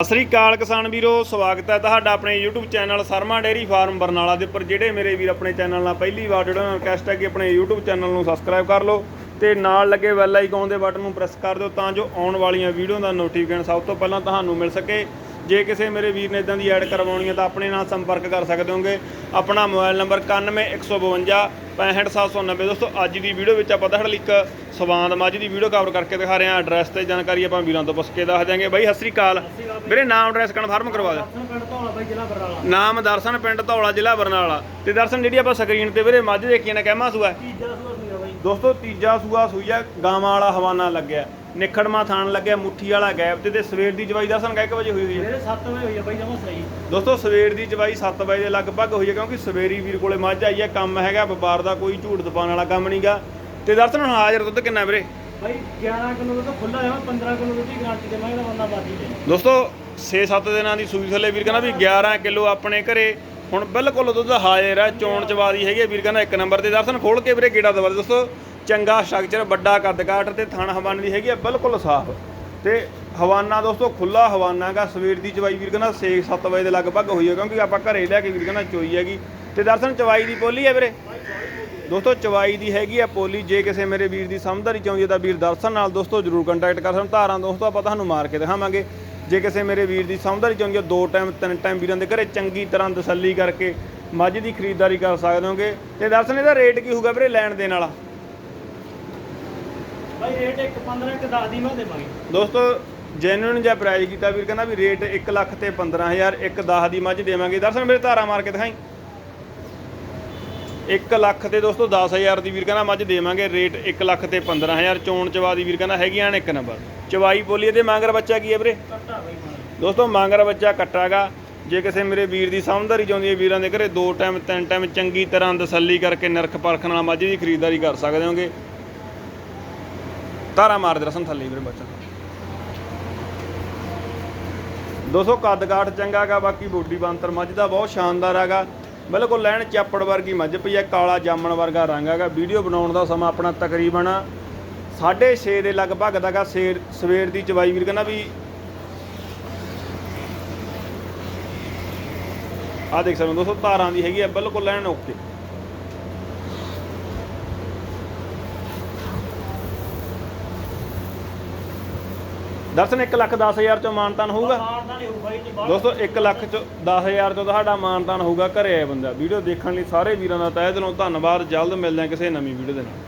ਸਤਿ ਸ੍ਰੀ ਅਕਾਲ ਕਿਸਾਨ ਵੀਰੋ, ਸਵਾਗਤ ਹੈ ਤੁਹਾਡਾ ਆਪਣੇ YouTube channel Sharma dairy farm Barnala ਦੇ ਉੱਪਰ, ਜਿਹੜੇ ਮੇਰੇ ਵੀਰ ਆਪਣੇ ਚੈਨਲ ਨਾਲ ਪਹਿਲੀ ਵਾਰ ਜੁੜਨ ਨਾਲ ਰਿਕਵੈਸਟ ਹੈ ਕਿ ਆਪਣੇ YouTube ਚੈਨਲ ਨੂੰ ਸਬਸਕ੍ਰਾਈਬ ਕਰ ਲਓ ਤੇ ਨਾਲ ਲੱਗੇ ਬੈਲ ਆਈਕਨ ਦੇ ਬਟਨ ਨੂੰ ਪ੍ਰੈਸ ਕਰ ਦਿਓ ਤਾਂ ਜੋ ਆਉਣ ਵਾਲੀਆਂ ਵੀਡੀਓ ਦਾ ਨੋਟੀਫਿਕੇਸ਼ਨ ਸਭ ਤੋਂ ਪਹਿਲਾਂ ਤੁਹਾਨੂੰ ਮਿਲ ਸਕੇ। ਜੇ ਕਿਸੇ ਮੇਰੇ ਵੀਰ ਨੇ ਇਦਾਂ ਦੀ ਐਡ ਕਰਵਾਉਣੀ ਹੈ ਤਾਂ ਆਪਣੇ ਨਾਲ ਸੰਪਰਕ ਕਰ ਸਕਦੇ ਹੋਗੇ। ਆਪਣਾ ਮੋਬਾਈਲ ਨੰਬਰ 91152 65790 ਦੋਸਤੋ, ਅੱਜ ਦੀ ਵੀਡੀਓ ਵਿੱਚ ਆਪਾਂ ਤੁਹਾਡੇ ਲਈ ਇੱਕ ਸਵਾਂਦ ਮੱਝ ਦੀ ਵੀਡੀਓ ਕਵਰ ਕਰਕੇ ਦਿਖਾ ਰਹੇ ਹਾਂ। ਐਡਰੈਸ ਤੇ ਜਾਣਕਾਰੀ ਆਪਾਂ ਵੀਰਾਂ ਤੋਂ ਪੁੱਛ ਕੇ ਦੱਸ ਦਿਆਂਗੇ। ਬਾਈ, ਸਤਿ ਸ੍ਰੀ ਅਕਾਲ। ਵੀਰੇ, ਨਾਮ ਐਡਰੈਸ ਕਨਫਰਮ ਕਰਵਾ ਦਿਓ। ਬਾਈ ਜ਼ਿਲ੍ਹਾ ਬਰਨਾਲਾ। ਨਾਮ ਦਰਸ਼ਨ ਪਿੰਡ ਧੌਲਾ ਜ਼ਿਲ੍ਹਾ ਬਰਨਾਲਾ। ਤੇ ਦਰਸ਼ਨ ਜਿਹੜੀ ਆਪਾਂ ਸਕਰੀਨ ਤੇ ਵੀਰੇ ਮੱਝ ਦੇਖੀ ਨਾ ਕਹਿਮਾ ਸੂਆ। ਤੀਜਾ ਸੂਆ ਸੂਆ ਬਾਈ। ਦੋਸਤੋ ਤੀਜਾ ਸੂਆ ਸੂਈਆ ਗਾਵਾਂ ਵਾਲਾ ਹਵਾਨਾ ਲੱਗਿਆ। ਨਿਖੜਮਾ ਥਾਣ ਲੱਗਿਆ ਮੁੱਠੀ ਵਾਲਾ ਗੈਪ ਤੇ ਤੇ ਸਵੇਰ ਦੀ ਜਵਾਈ ਦਰਸ਼ਨ ਕਾ 1 ਵਜੇ ਹੋਈ ਹੋਈ ਹੈ ਮੇਰੇ 7 ਵਜੇ ਹੋਈ ਆ ਬਾਈ ਜਮਾ ਸਹੀ। ਦੋਸਤੋ ਸਵੇਰ ਦੀ ਜਵਾਈ 7 ਵਜੇ ਦੇ ਲਗਭਗ ਹੋਈ ਹੈ ਕਿਉਂਕਿ ਸਵੇਰੀ ਵੀਰ ਕੋਲੇ ਮੱਝ ਆਈ ਹੈ ਕੰਮ ਹੈਗਾ ਵਪਾਰ ਦਾ ਕੋਈ ਝੂਠ ਦਪਾਉਣ ਵਾਲਾ ਕੰਮ ਨਹੀਂਗਾ ਤੇ ਦਰਸ਼ਨ ਹੁਣ ਹਾਜ਼ਰ ਦੁੱਧ ਕਿੰਨਾ ਵੀਰੇ? ਬਾਈ 11 ਕਿਲੋ ਦਾ ਤਾਂ ਖੁੱਲਾ ਜਾਵਾ 15 ਕਿਲੋ ਦੀ ਗਾਰੰਟੀ ਦੇ ਮੈਂ ਇਹਦਾ ਬੰਦਾ ਬਾਦੀ ਦੋਸਤੋ 6-7 ਦਿਨਾਂ ਦੀ ਸੂਈ ਥੱਲੇ ਵੀਰ ਕਹਿੰਦਾ ਵੀ 11 ਕਿਲੋ ਆਪਣੇ ਘਰੇ। ਹੁਣ ਬਿਲਕੁਲ ਦੁੱਧ ਹਾਜ਼ਰ ਹੈ ਚੋਣ ਚਵਾਦੀ ਹੈਗੀ ਵੀਰ ਕਹਿੰਦਾ ਇੱਕ ਨੰਬਰ ਤੇ ਦਰਸ਼ਨ ਖੋਲ ਕੇ ਵੀਰੇ ਗੇੜਾ ਦਵਾ ਦੋਸਤੋ, ਚੰਗਾ ਸਟਰਕਚਰ, ਵੱਡਾ ਕੱਦ ਕਾਠ ਤੇ ਥਣ ਹਵਾਨੇ ਦੀ ਹੈਗੀ ਆ, ਬਿਲਕੁਲ ਸਾਫ਼। ਤੇ ਹਵਾਨਾ ਦੋਸਤੋ ਖੁੱਲਾ ਹਵਾਨਾ ਗਾ ਸਵੇਰ ਦੀ ਚਵਾਈ ਵੀਰ ਕਹਿੰਦਾ 6-7 ਵਜੇ ਦੇ ਲਗਭਗ ਹੋਈ ਹੈ ਕਿਉਂਕਿ ਆਪਾਂ ਘਰੇ ਲੈ ਕੇ ਵੀਰ ਕਹਿੰਦਾ ਚੋਈ ਹੈਗੀ। ਤੇ ਦਰਸ਼ਨ, ਚਵਾਈ ਦੀ ਪੋਲੀ ਹੈ ਵੀਰੇ? ਦੋਸਤੋ, ਚਵਾਈ ਦੀ ਹੈਗੀ ਆ ਪੋਲੀ। ਜੇ ਕਿਸੇ ਮੇਰੇ ਵੀਰ ਦੀ ਸਮਝਦਾਰੀ ਚਾਹੁੰਦੀ ਹੈ ਤਾਂ ਵੀਰ ਦਰਸ਼ਨ ਨਾਲ ਦੋਸਤੋ ਜਰੂਰ ਕੰਟੈਕਟ ਕਰ ਸਕਣ। ਧਾਰਾਂ ਦੋਸਤੋ, ਆਪਾਂ ਤੁਹਾਨੂੰ ਮਾਰ ਕੇ ਦਿਖਾਵਾਂਗੇ। ਜੇ ਕਿਸੇ ਮੇਰੇ ਵੀਰ ਦੀ ਸਮਝਦਾਰੀ ਚਾਹੁੰਦੀ ਦੋ ਟਾਈਮ ਤਿੰਨ ਟਾਈਮ ਵੀਰਾਂ ਦੇ ਘਰੇ ਚੰਗੀ ਤਰ੍ਹਾਂ ਤਸੱਲੀ ਕਰਕੇ ਮੱਝ ਦੀ ਖਰੀਦਦਾਰੀ ਕਰ ਸਕਦੇ ਹੋਗੇ। ਤੇ ਦਰਸ਼ਨ ਇਹਦਾ ਰੇਟ ਕੀ ਹੋਊਗਾ ਵੀਰੇ ਲੈਣ ਦੇਣ ਵਾਲਾ? ਬਾਈ ਰੇਟ ਇੱਕ 15 ਇੱਕ 10 ਦੀ ਮੈਂ ਦੇਵਾਂਗੇ। ਦੋਸਤੋ ਜੈਨੂਇਨ ਜਿਹਾ ਪ੍ਰਾਈਸ ਕੀਤਾ ਵੀਰ ਕਹਿੰਦਾ ਵੀ ਰੇਟ 1 ਲੱਖ ਤੇ 15000 ਇੱਕ 10 ਦੀ ਮੱਝ ਦੇਵਾਂਗੇ। ਦਰਸ਼ਨ ਮੇਰੇ ਧਾਰਾ ਮਾਰ ਕੇ ਦਿਖਾਈ। 1 ਲੱਖ ਤੇ ਦੋਸਤੋ 10000 ਦੀ ਵੀਰ ਕਹਿੰਦਾ ਮੱਝ ਦੇਵਾਂਗੇ ਰੇਟ 1 ਲੱਖ ਤੇ 15000 ਚੋਣ ਚਵਾ ਦੀ ਵੀਰ ਕਹਿੰਦਾ ਹੈਗੀਆਂ ਨੇ ਇੱਕ ਨੰਬਰ ਚਵਾਈ ਬੋਲੀ ਇਹਦੇ ਮਾਂਗਰ ਬੱਚਾ ਕੀ ਹੈ ਵੀਰੇ? ਦੋਸਤੋ, ਮਾਂਗਰ ਬੱਚਾ ਕੱਟਾਗਾ ਜੇ ਕਿਸੇ ਮੇਰੇ ਵੀਰ ਦੀ ਸਮਝਦਾਰੀ ਚਾਹੁੰਦੀ ਹੈ, ਵੀਰਾਂ ਦੇ ਘਰੇ ਦੋ ਟਾਈਮ, ਤਿੰਨ ਟਾਈਮ ਚੰਗੀ ਤਰ੍ਹਾਂ ਤਸੱਲੀ ਕਰਕੇ ਨਿਰਖ ਪਰਖ ਨਾਲ ਮੱਝ ਦੀ ਖਰੀਦਦਾਰੀ ਕਰ ਸਕਦੇ ਹੋਗੇ। ਧਾਰਾ ਮਾਰ ਦੇ ਰਸਨ ਥੱਲੇ ਵੀਰੇ ਬੱਚਾ। ਦੋਸਤੋ, ਕੱਦ ਕਾਠ ਚੰਗਾ ਬਾਕੀ ਬੋਡੀ ਬੰਤਰ ਮੱਝ ਦਾ ਬਹੁਤ ਸ਼ਾਨਦਾਰ ਹੈਗਾ। ਬਿਲਕੁਲ ਲੈਣ ਚਾਪੜ ਵਰਗੀ ਮੱਝ ਪਈ ਹੈ, ਕਾਲਾ ਜਾਮਣ ਵਰਗਾ ਰੰਗ ਹੈਗਾ। ਵੀਡੀਓ ਬਣਾਉਣ ਦਾ ਸਮਾਂ ਆਪਣਾ ਤਕਰੀਬਨ 6:30 ਦੇ ਲਗਭਗ ਦਾਗਾ ਸਵੇਰ ਸਵੇਰ ਦੀ ਚਵਾਈ ਵੀਰ ਕਹਿੰਦਾ ਵੀ ਆ ਦੇਖ ਸਕਦੇ ਹੋ ਦੋਸਤੋ ਤਾਰਾਂ ਦੀ ਹੈਗੀ ਆ ਬਿਲਕੁਲ ਲੈਣ ਓਕੇ। ਦਰਸ਼ਨ 1 ਲੱਖ 10000 ਚੋਂ ਮਾਨਤਾਨ ਹੋਊਗਾ। ਦੋਸਤੋ 1 ਲੱਖ ਚ 10000 ਤੋਂ ਤੁਹਾਡਾ ਮਾਨਤਾਨ ਹੋਊਗਾ ਘਰੇ ਆਏ ਬੰਦਾ। ਵੀਡੀਓ ਦੇਖਣ ਲਈ ਸਾਰੇ ਵੀਰਾਂ ਦਾ ਤਹਿ ਦਿਲੋਂ ਧੰਨਵਾਦ। ਜਲਦ ਮਿਲਦੇ ਹਾਂ ਕਿਸੇ ਨਵੀਂ ਵੀਡੀਓ ਦੇ ਨਾਲ।